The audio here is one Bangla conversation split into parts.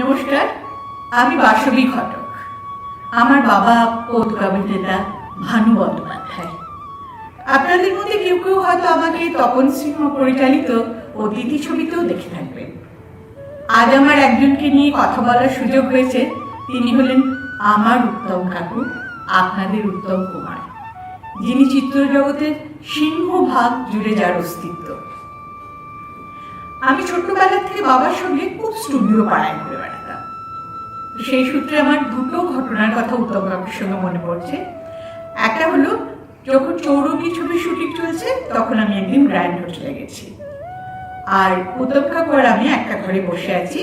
নমস্কার, আমি বাসবী ঘটক। আমার বাবা পৌতকাবিতা ভানু বন্দ্যোপাধ্যায়। আপনাদের মধ্যে কেউ কেউ হয়তো আমাকে তপন সিংহ পরিচালিত অতিথি ছবিতেও দেখে থাকবেন। আজ আমার একজনকে নিয়ে কথা বলার সুযোগ হয়েছে, তিনি হলেন আমার উত্তম কাকু আপনাদের উত্তম কুমার। যিনি চিত্রজগতের সিংহভাগ জুড়ে যার অস্তিত্ব। আমি ছোট্টবেলা থেকে বাবার সঙ্গে খুব স্টুডিও পাড়ায় ঘুরে সেই সূত্রে আমার দুটো ঘটনার কথা উত্তম কাকুর সঙ্গে মনে পড়ছে। একটা হলো, যখন চৌরঙ্গি ছবির শুটিং চলছে, তখন আমি একদিন গ্র্যান্ড হোটেলে গেছি। আর উত্তম কাকু আর আমি একটা ঘরে বসে আছি।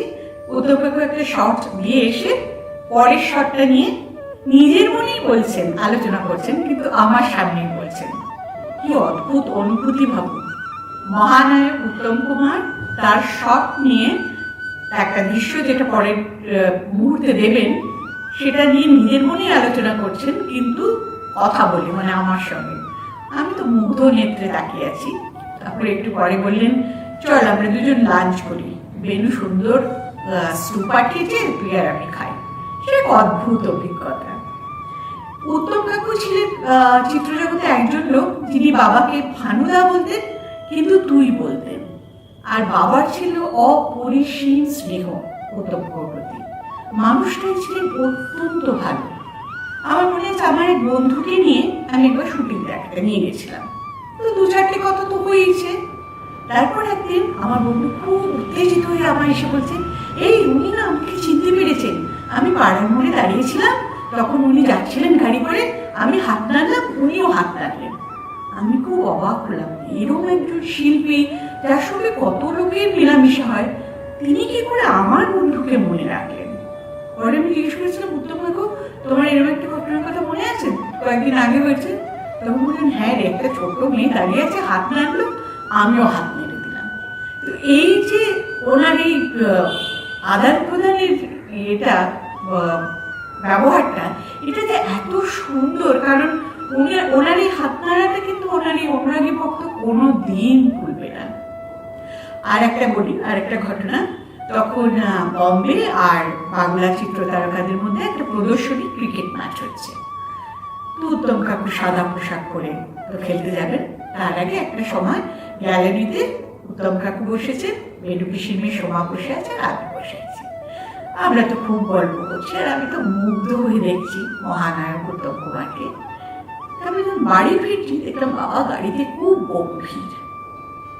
উত্তম কাকু একটা শর্ট দিয়ে এসে পরের শটটা নিয়ে নিজের মনেই বলছেন, আলোচনা করছেন, কিন্তু আমার সামনেই বলছেন। কি অদ্ভুত অনুভূতি ভাবুন। মহানায়ক উত্তম কুমার তার শট নিয়ে একটা দৃশ্য যেটা পরের মুহূর্তে দেবেন, সেটা নিয়ে নিজের মনেই আলোচনা করছেন, কিন্তু কথা বলে মানে আমার সঙ্গে। আমি তো মুগ্ধ নেত্রে তাকিয়ে আছি। তারপরে একটু পরে বললেন, চল, আমরা দুজন লাঞ্চ করি। বেনু সুন্দর স্টু পাঠিয়েছে তুই আমি খাই। সে এক অদ্ভুত অভিজ্ঞতা। উত্তম কাকু ছিলেন চিত্রজগতে একজন লোক যিনি বাবাকে ভানুদা বলতেন, কিন্তু তুই বলতেন। আর বাবার ছিল অপরিসীম স্নেহ কাকুর প্রতি মানুষটাই ছিলেন অত্যন্ত ভালো। আমার মনে আছে আমার এক বন্ধুকে নিয়ে আমি একবার শুটিং দেখাতে নিয়ে গেছিলাম। তো দু চারটে কথা তো হয়েছে তারপর একদিন আমার বন্ধু খুব উত্তেজিত হয়ে আমার এসে বলছে, এই, উনি না আমাকে চিনতে পেরেছেন। আমি পাড়ার মোড়ে দাঁড়িয়েছিলাম। তখন উনি যাচ্ছিলেন গাড়ি করে। আমি হাত নাড়লাম, উনিও হাত নাড়লেন। আমি খুব অবাক হলাম। এরকম একজন শিল্পী, যার সঙ্গে কত লোকের মেলামেশা হয়, তিনি কি করে আমার বন্ধুকে মনে রাখলেন? পরে আমি জিজ্ঞেস করেছিলাম, উত্তম কাকু, তোমার এরকম একটা ঘটনার কথা মনে আছে? কয়েকদিন আগে হয়েছে। তখন বললেন হ্যাঁ রে, একটা ছোট মেয়ে দাঁড়িয়ে আছে, হাত নাড়লো, আমিও হাত নেড়ে দিলাম। তো এই যে ওনার এই আদান প্রদানের এটা ব্যবহারটা, এটা যে এত সুন্দর, কারণ উনি, ওনার এই হাত নাড়াটা কিন্তু ওনার এই অনুরাগী ভক্ত কোনো দিন ভুলবে না। আর একটা বলি, আর একটা ঘটনা, তখন বম্বে আর বাংলা চিত্র তারকাদের মধ্যে একটা প্রদর্শনী ক্রিকেট ম্যাচ হচ্ছে। তো উত্তম কাকু সাদা পোশাক পরে তো খেলতে যাবেন। তার আগে একটা সময় গ্যালারিতে উত্তম কাকু বসেছেন বেডু মেয়ে সোমা বসে আছে আর আমি বসে আছি। আমরা তো খুব গল্প করছি আর আমি তো মুগ্ধ হয়ে দেখছি মহানায়ক উত্তম কুমারকে। যখন বাড়ি ফিরছি, দেখলাম, বাবা, গাড়িতে খুব গম্ভীর।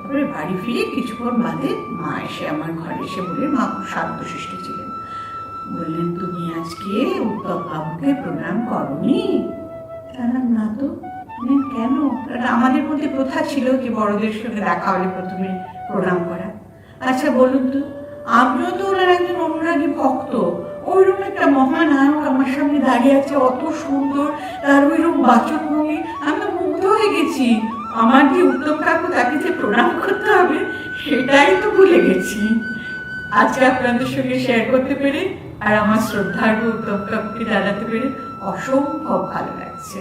তারপরে বাড়ি ফিরে কিছুক্ষণ বাদে মা এসে আমার ঘরে এসে বলে, মা, খুব শান্তশিষ্ট ছিলেন। বললেন, তুমি আজকে উত্তম বাবুকে প্রণাম করনি? জানাম না তো। কেন? আমাদের মধ্যে প্রথা ছিল যে বড়দের সঙ্গে দেখা হলে প্রথমে প্রণাম করা। আচ্ছা বলুন তো, আমিও তো ওনার একজন অনুরাগী ভক্ত। ওইরকম একটা মহানায়ক আমার সামনে দাঁড়িয়ে আছে, অত সুন্দর তার ওইরকম বাচনভঙ্গি, আমি মুগ্ধ হয়ে গেছি। আমার যে উত্তম কাকু তাকে যে প্রণাম করতে হবে, সেটাই তো ভুলে গেছি। আজকে আপনাদের সঙ্গে শেয়ার করতে পেরে আর আমার শ্রদ্ধার্ঘ উত্তম কাকুকে জানাতে পেরে অসম্ভব ভালো লাগছে।